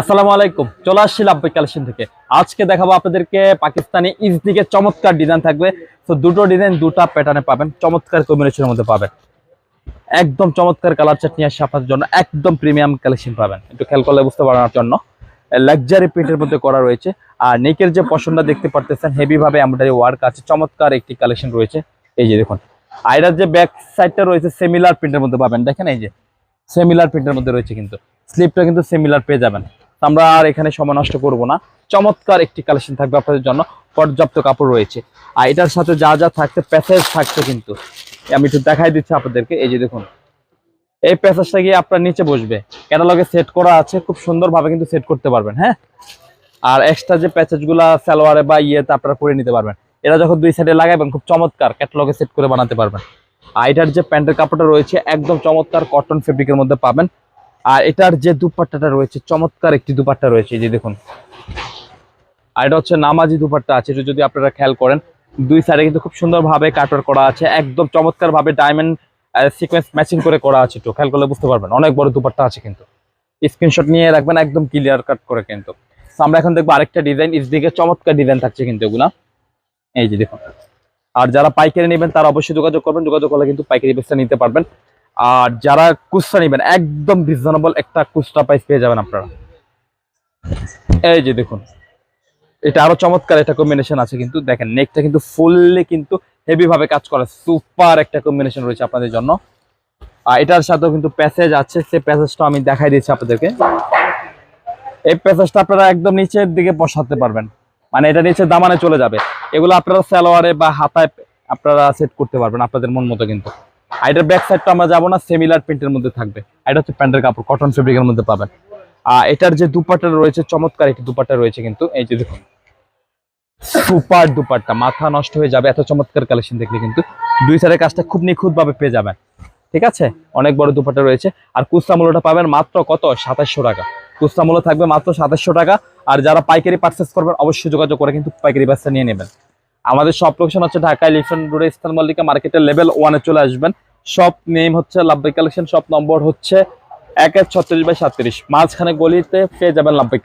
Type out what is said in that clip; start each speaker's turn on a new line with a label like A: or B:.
A: আসসালামু আলাইকুম। চলে আসছি লাভবাই কালেকশন থেকে। আজকে দেখাবো আপনাদেরকে পাকিস্তানি ইজদিকে চমৎকার ডিজাইন থাকবে। তো দুটো ডিজাইন, দুটো প্যাটার্নে পাবেন। চমৎকার কম্বিনেশনের মধ্যে পাবেন। একদম চমৎকার কালার চাটনি আসছে আপনাদের জন্য। একদম প্রিমিয়াম কালেকশন পাবেন। একটু খেয়াল করলে বুঝতে পারার জন্য। লাক্সারি প্রিন্টের মধ্যে করা রয়েছে। আর নেকের যে পশনটা দেখতে পারতেছেন হেভি ভাবে এমব্রয়ডারি ওয়ার্ক আছে। চমৎকার একটি কালেকশন রয়েছে। এই যে দেখুন। আইরার যে ব্যাক সাইডটা রয়েছে সেমিলার প্রিন্টের মধ্যে পাবেন। দেখেন এই যে। সেমিলার প্রিন্টের মধ্যে রয়েছে কিন্তু। স্লিপটা কিন্তু সেমিলার পেয়ে যাবেন। আমরা আর এখানে সময় নষ্ট করব না। চমৎকার একটি কালেকশন থাকবে আপনাদের জন্য। পর্যাপ্ত কাপড় রয়েছে। আর এটার সাথে যা যা থাকছে প্যাসেজ থাকছে কিন্তু। আমি একটু দেখাই দিচ্ছি আপনাদেরকে। এই যে দেখুন। এই প্যাসেজটা গিয়ে আপনার নিচে বসবে। ক্যাটালগে সেট করা আছে। খুব সুন্দরভাবে কিন্তু সেট করতে পারবেন হ্যাঁ? আর এক্সট্রা যে প্যাসেজগুলা সালোয়ারে বা ইয়েতে আপনারা করে নিতে পারবেন। এটা যখন দুই সাইডে লাগাবেন, খুব চমৎকার ক্যাটালগে সেট করে বানাতে পারবেন। আর এটার যে প্যান্টের কাপড়টা রয়েছে, একদম চমৎকার কটন ফেব্রিকের মধ্যে পাবেন। আর এটার যে দুপাট্টাটা রয়েছে, চমৎকার একটি দুপাট্টা রয়েছে, এই যে দেখুন। আর এটা হচ্ছে নামাজি দুপাট্টা আছে, এটা যদি আপনারা খেয়াল করেন, দুই সাইডে কিন্তু খুব সুন্দরভাবে কাটর করা আছে, একদম চমৎকার ভাবে ডায়মন্ড সিকোয়েন্স ম্যাচিং করে করা আছে একটু, খেয়াল করলে বুঝতে পারবেন, অনেক বড় দুপাট্টা আছে কিন্তু। স্ক্রিনশট নিয়ে রাখবেন, একদম ক্লিয়ার কাট করে কিন্তু। আমরা এখন দেখব আরেকটা ডিজাইন ইস দিকে চমৎকার ডিজাইন থাকছে কিন্তু এগুলা। এই যে দেখুন। আর যারা পাইকারি নেবেন, তারা অবশ্যই যোগাযোগ করবেন, যোগাযোগ করলে কিন্তু পাইকারি বেসটা নিতে পারবেন। আর যারা কুচরা নেবেন, একদম রিজনেবল একটা কুচরা প্রাইস পেয়ে যাবেন আপনারা। এই যে দেখুন, এটা আরও চমৎকার একটা কম্বিনেশন আছে কিন্তু, দেখেন নেকটা কিন্তু ফুললি কিন্তু হেভি ভাবে কাজ করে সুপার একটা কম্বিনেশন রয়েছে আপনাদের জন্য। আর এটার সাথেও কিন্তু প্যাসেজ আছে, সেই প্যাসেজটা আমি দেখাই দিয়েছি আপনাদেরকে। এই প্যাসেজটা আপনারা একদম নিচের দিকে বসাতে পারবেন। মানে এটা নিচে দামানে চলে যাবে। এগুলো আপনারা সালোয়ারে বা হাতায় আপনারা সেট করতে পারবেন আপনাদের মন মতো কিন্তু। আর এটার ব্যাক সাইডটা আমরা যাব না সেমিলার প্রিন্টের মধ্যে থাকবে। এটা হচ্ছে প্যান্টের কাপড় কটন ফেব্রিকের মধ্যে পাবেন। আর এটার যে দুপাট্টা রয়েছে, চমৎকার একটি দুপাট্টা রয়েছে কিন্তু, এই যে দেখুন। সুপার দুপাট্টা, মাথা নষ্ট হয়ে যাবে, এত চমৎকার কালেকশন দেখলে কিন্তু। দুই সাইডের কাজটা খুব নিখুঁত ভাবে পেয়ে যাবেন। ঠিক আছে? অনেক বড় দুপাটা রয়েছে। আর কুস্তা মূল্যটা পাবেন মাত্র কত? সাতাশশো টাকা। কুস্তা মূল্য থাকবে মাত্র সাতাশশো টাকা। আর যারা পাইকারি পার্চেস করবেন, অবশ্যই যোগাযোগ করে কিন্তু পাইকারি ব্যবসা নিয়ে নেবেন। আমাদের সব লোকেশন হচ্ছে ঢাকা ইলেকশন রোডে ইস্তান মল্লিকা মার্কেটের লেভেল ওয়ানে চলে আসবেন। সব নেম হচ্ছে লাভবাই কালেকশন সব নম্বর হচ্ছে এক এক ছত্রিশ বাই সাত্রিশ। মাঝখানে গলিতে পেয়ে যাবেন লাভবাই